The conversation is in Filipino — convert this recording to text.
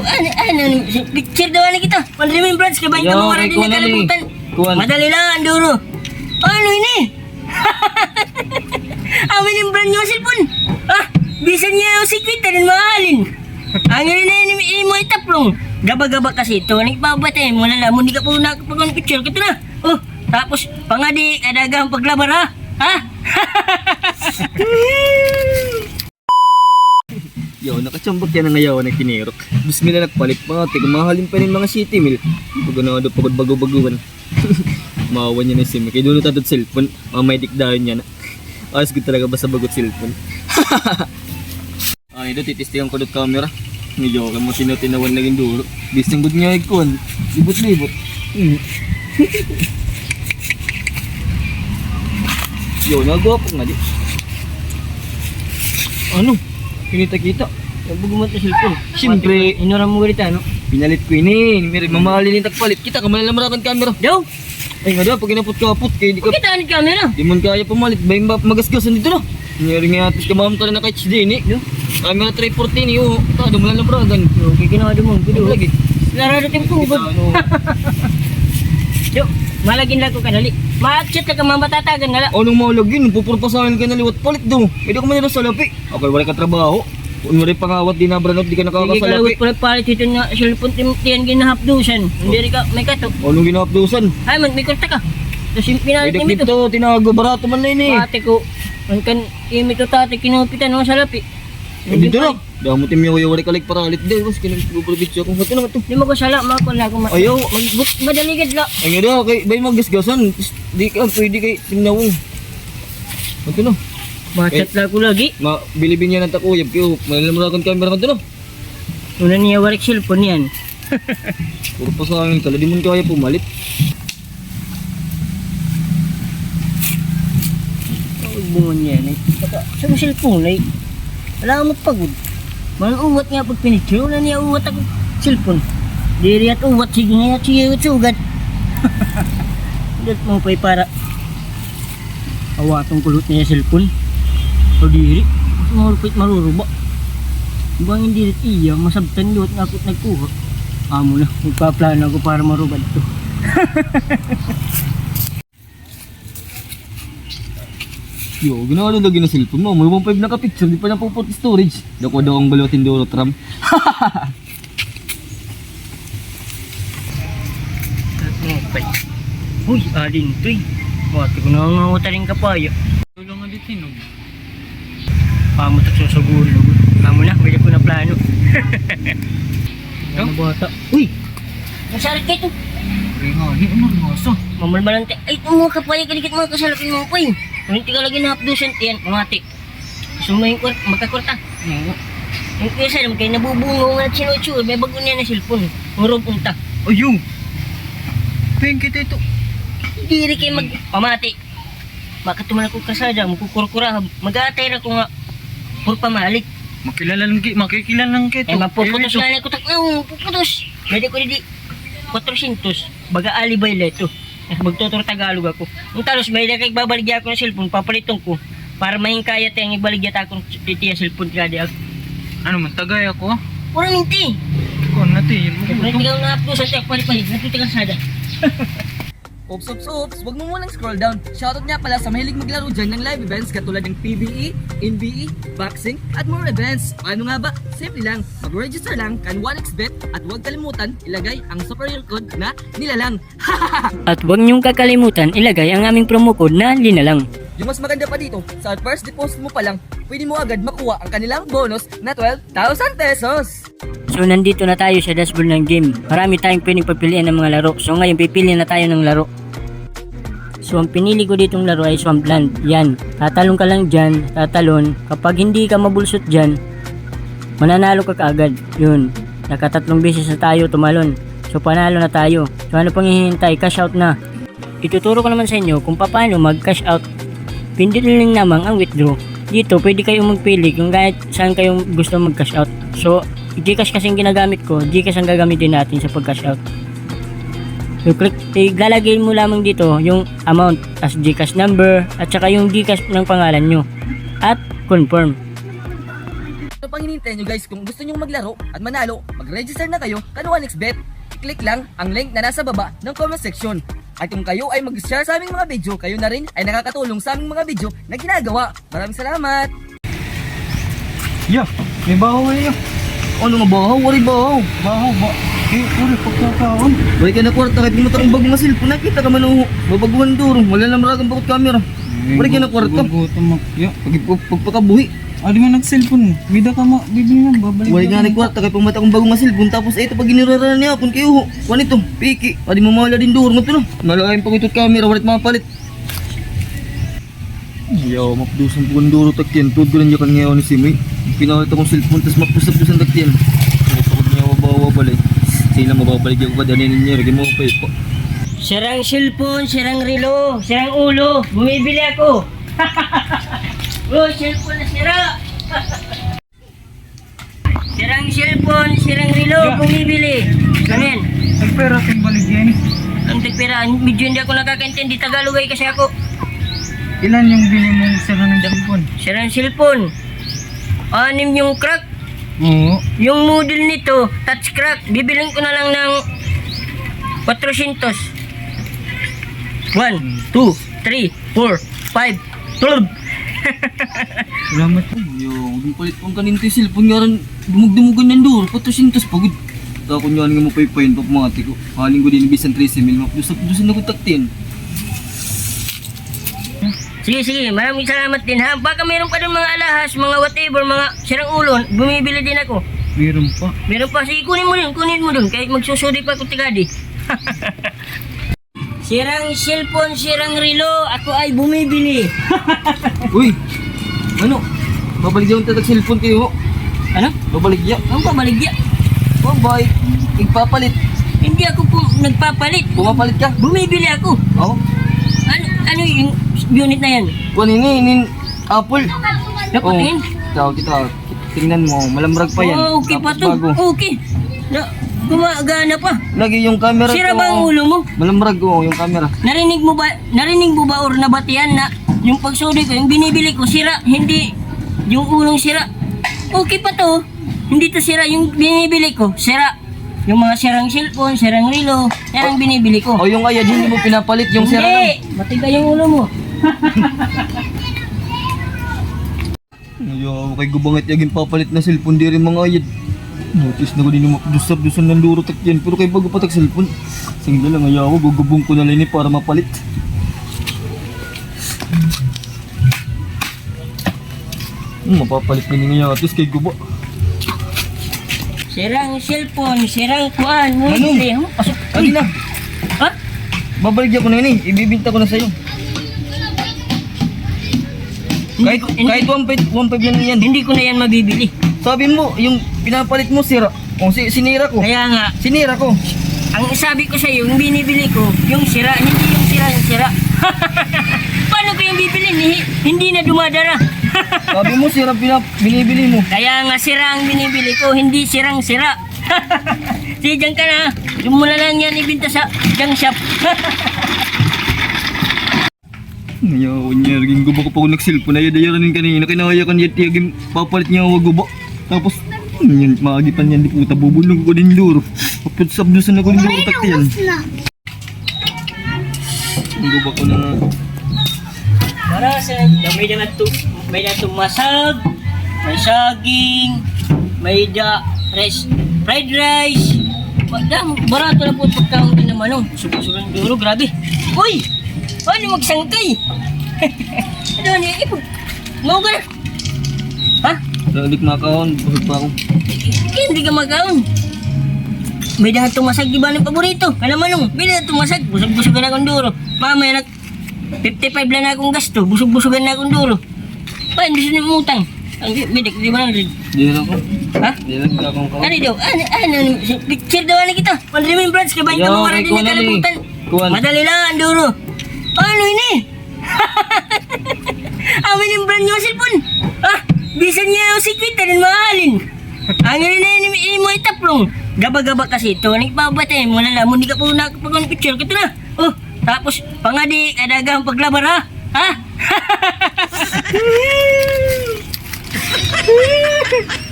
Ano, ano, picture daw na kita. On remembrance, kabay ka Yo, mo wala kay din nakalimutan. Madali lang, Anduro. Ano ini? Amin yung brand new cellphone. Ah, bisan niya yung secret na rin mahalin. Ang yun na yun mo itaplong. Gaba-gaba kasi ito. Nagpabatay mo na lang. Hindi ka po nakapagawang picture. Kito na. Oh, tapos pangadi, adagang paglabar ha? Ha? Yo, nakachambak yan ang ngayawan ng kinirok. Nila nagpalit mga tiga mahalin pa rin mga city mil. Pag daw pagod bago-baguan. Mawawan niya na sim. Kaya doon tatod cellphone. Mga may dikdahan niya na. Ayos good talaga basta bagot cellphone. Ay, ito titistingan ko dot camera. Medyo ka mo tinatinawan na rin duro. Bisang good nga ikon. Libot-libot. Hmm. Yo, nagawa po nga di. Ano? Kinita-kita. Nabugumat na cellphone. Siyempre. Inura mo ganito, ano? Pinalit ko ini. Miri, mamahalin yung tagpalit. Kita ka man lang maraming camera. Daw, Ay nga daw, pag inapot-kapot, kaya di ka... kita ni camera. Di man kaya pumalit. Ba yung magasgasan dito na. Nangyari nga atis ka mamam tala na kay HD ni. Camera 314 ni. Oh, tado mo lang na bragan. Okay, ginawa mo. Ano Kudo. lagi? Nararating ko. Ano. Yo, malagin lang ko kanali. Ma-chat ka mamatatagan na lang. O nung maulagin, pupurpasahin ka na liwat palit daw. Hindi ko man nila salapi. Okay, wala ka trabaho. Kung wala pangawat, di na branot, di ka Sige ka nakakasalapi. lawit pala palit ito nga cellphone tim tiyan ginahapdusan. Hindi ka may kato. O nung ginapdusan. Ay man may kurta ka. Tapos yung pinalit Pwede ni ito. dito, tinago barato man na ini. Ate ko, ang kan imi to tate kinupitan mo sa lapi. Eh, dito na. Dahil mo tim yung wala kalik para alit daw. Mas kinagpupulbit siya kung ito na ito. Di mo ko sala, mga ko lang ma. Ayaw. Magbuk madaligad la. Ay nga daw, kay bay magasgasan. Di ka pwede kay tinawong. Ito na. Ma-chat lang ko lagi. Ma bilibin niya ng takuyab kayo. Malalamurakan camera ka na. Una niya warik cellphone yan. Puro pa sa akin tala. Di mo kaya pumalit. Ang bungon eh. Saka, sa mga cellphone ay, wala mo pagod. Mga uwat nga pag pinicture, wala niya uwat ako cellphone. Diri at uwat, sige nga, sige uwat sugad. Dito mo pa'y para awatong kulot niya cellphone. O diri, marupit maruruba. Ba hindi rin iya, masabtan yun nga ako't nagkuha. Amo na, magpaplano ako para marubad to. Yo, ginawa na lagi na cellphone mo. May 1.5 na ka-picture. Di pa na puput storage. Dako daw ang balutin do tram. Uy, alin to. Mati ko na nga utaling kapaya. Tulong nga dito no. Pamo to sa gulo. Pamo na, may ko na plano. Ano bata? Uy! Nasalit kayo to. Nga, di ano so. Mamalmalan tayo. Ay, mga kapaya, kaligit mga kasalapin mo ko eh. Kung hindi ka lagi na updosan, yan, mamati. Gusto mo yung kwart, magkakwarta. Yung kaya sa kayo nabubungo nga at sinutsur, may bago niya na cellphone. Muro punta. Ayun. Peng kita ito. Hindi rin kayo mag... Pamati. Bakit tuman ako kasada, magkukurkura, mag-aatay na ko nga. Pur pamalik. Makilala lang ki, makikilala lang kita. Eh, mapuputos nga na ko tak na, mapuputos. Pwede ko di 400. Baga alibay leto. Magtuturo Tagalog ako. Ang talos, may kay babaligya ako ng cellphone, papalitong ko. Para mahingkaya tayong ibaligya akong titiya cellphone kaya di Ano man, tagay ako. Puro minti. Kung natin, May tigaw na upload sa tiyak palit-palit. Natuti ka sada. Oops, oops, oops, wag mo munang scroll down. Shoutout nga pala sa mahilig maglaro dyan ng live events katulad ng PBE, NBE, boxing, at more events. Paano nga ba? Simple lang. Mag-register lang kan 1xbet at huwag kalimutan ilagay ang superior code na nilalang. At huwag niyong kakalimutan ilagay ang aming promo code na linalang. Yung mas maganda pa dito, sa first deposit mo pa lang, pwede mo agad makuha ang kanilang bonus na 12,000 pesos. So nandito na tayo sa dashboard ng game. Marami tayong pwedeng pagpilian ng mga laro. So ngayon pipili na tayo ng laro. So ang pinili ko ditong laro ay Swampland. Yan. Tatalon ka lang dyan. Tatalon. Kapag hindi ka mabulsot dyan, mananalo ka kaagad. Yun. Nakatatlong beses na tayo tumalon. So panalo na tayo. So ano pang hihintay? Cash out na. Ituturo ko naman sa inyo kung paano mag-cash out. Pindutin lang naman ang withdraw. Dito, pwede kayong magpili kung kahit saan kayong gusto mag-cash out. So, Gcash kasing ginagamit ko, Gcash ang gagamitin natin sa pag-cash out. So, click, eh, lalagay mo lamang dito yung amount as Gcash number at saka yung Gcash ng pangalan nyo. At confirm. Ano pang hinihintay nyo guys? Kung gusto nyo maglaro at manalo, mag-register na kayo kano NextBet. Click lang ang link na nasa baba ng comment section. At kung kayo ay mag-share sa aming mga video, kayo na rin ay nakakatulong sa aming mga video na ginagawa. Maraming salamat! Ya, may bahaw kayo. Ano nga bahaw? Wari bahaw. Baho ba? Eh, uri, pagkakaon. Wari ka na kwarta kahit mo ang bagong masil. Kung nakita ka man ang babaguhan duro. Wala na maragang bakot camera. Wari ka na kwarta. Gutom mo. Ya. Pag pagpakabuhi. Adi man nag-cellphone. Bida ka ma, bibili na, babalik. Wari nga na kwarta kahit pumata kong bagong masil. Tapos ito pag ginirara niya kung kayo. Kuan ito, piki. Adi mo mawala din duro. Nga ito na. Nalaking pag itot camera. Walit mapalit. Yo, mapdusan po kong duro takyan. Tuod ko lang yung kanyaw ni Simi. Pinawalit akong cellphone. Tapos mapdusap-dusan takyan. Pa ko niya mabawa balik. Sila mababalik yung padanin ninyo. Ragi mo pa ito. Sirang cellphone, sirang relo, sirang ulo. Bumibili ako. oh, cellphone na sira. sirang cellphone, sirang relo, bumibili. Ganun. Nagpera kang baligyan. Ang tagpira, medyo hindi ako nakakaintindi. Tagalog ay kasi ako. Ilan yung bili mong sira ng cellphone? Sirang cellphone. Anim yung crack. Oo. Yung model nito, touch crack, bibiling ko na lang ng 400. 1, 2, 3, 4, 5, 12. Salamat po. Yung palit pang kaninto yung cellphone nga rin. Dumugdumugan ng duro. Patusintos pagod. Tako nyo nga mo paypayin pa mga tiko. Haling ko din ibisan 13 mil. Mapdusap-dusan na ko taktin. Sige, sige, maraming salamat din ha. Baka meron pa din mga alahas, mga whatever, mga sirang ulo, bumibili din ako. Meron pa. Meron pa, sige, kunin mo din, kunin mo din. Kahit magsusuri pa ako tigadi. sirang cellphone, sirang relo, ako ay bumibili. Uy! Ano? Babalik yung tatag cellphone kayo. ano? Babalik ya. Ano ka baligya? Oh, bye. Igpapalit. Hindi ako po nagpapalit. Pumapalit ka. Bumibili ako. Oo. Ano, ano yung unit na yan? Kuan ini, inin. Apple. Napatingin? Tawag kita. Tingnan mo. Malamrag pa yan. Oh, okay pa Tapos to. Bago. Okay. Na, gumagana pa. Lagi yung camera. Sira ba ang ulo mo? Malamrag ko yung camera. Narinig mo ba, narinig mo ba or nabatian na yung pagsuri ko, yung binibili ko, sira, hindi, yung ulong sira. Okay pa to. Hindi to sira, yung binibili ko, sira. Yung mga sirang cellphone, sirang relo, yan ang binibili ko. O yung ayad, hindi mo pinapalit yung sira lang. Hindi! Matibay yung ulo mo. Ayaw, kay gubangit yung papalit na cellphone di rin mga ayad. Notice na ko din yung dusap-dusan ng duro tak yan. Pero kay bago patak cellphone. Singla lang ayaw ko, gugubong ko na lang para mapalit. Hmm, mapapalit na niya atos kay guba. Sirang cellphone, sirang kuan, mo Ano? Pasok. Na, Ha? babalik ko na yun eh. Ibibinta ko na sa'yo. Kahit, Hindi kahit 1.5 1.5 lang yan. Hindi ko na yan mabibili. Sabi mo, yung pinapalit mo sira. O, si, sinira ko. Kaya nga, Sinira ko. ang sabi ko sa iyo, yung binibili ko, yung sira, hindi yung sira, yung sira. Paano ko yung bibili? Hindi, hindi na dumadara. Sabi mo, sira pinap binibili mo. Kaya nga sira ang binibili ko, hindi sirang sira. Sige, dyan ka na. Na lang yan ibinta sa junk shop. Ayaw niya, naging guba ko pa ako nagsilpo na yadayaran kanina. Kinaya kan yet yaging papalit niya ako guba. Tapos, yan, maagipan yan di puta, bubulong ko din duro. Kapag sabdusan ako din duro, takti yan. Ang guba ko na nga. Para sa may na tu may na tumasag, may saging, may da rice, fried rice. Madam, barato na po pagkaon din naman oh. Subusugan duro, grabe. Uy! Ano magsangkay? ano niya ipag? Na? Ha? Dalit makahon, busog pa ako. Hindi ka magkaon. May dahan tumasag, di ba ng paborito? Kala manong, may dahan tumasag, busog-busogan akong duro. Mamaya nag 55 lang na akong gasto, busog-busogan na akong duro. Pa, hindi siya umutang. Ang bidik, di ba nang rin? Di na ako. Ha? Di na akong kahon. Ano daw? Ano, ano, picture daw na kita. One remembrance, kaya yung kay rin Kuwan na kalimutan? Madali lang, ang duro. Ano ini? Amin yung brand new cellphone. Ah, bisan niya yung secret rin mahalin. Ang rin na yun mo itaplong. Gaba-gaba kasi ito. Nagpabatay mo na lang. Hindi ka po nakapag picture. Kito na. Oh, tapos pangadi kadagang paglabar ha? Ha? Woo!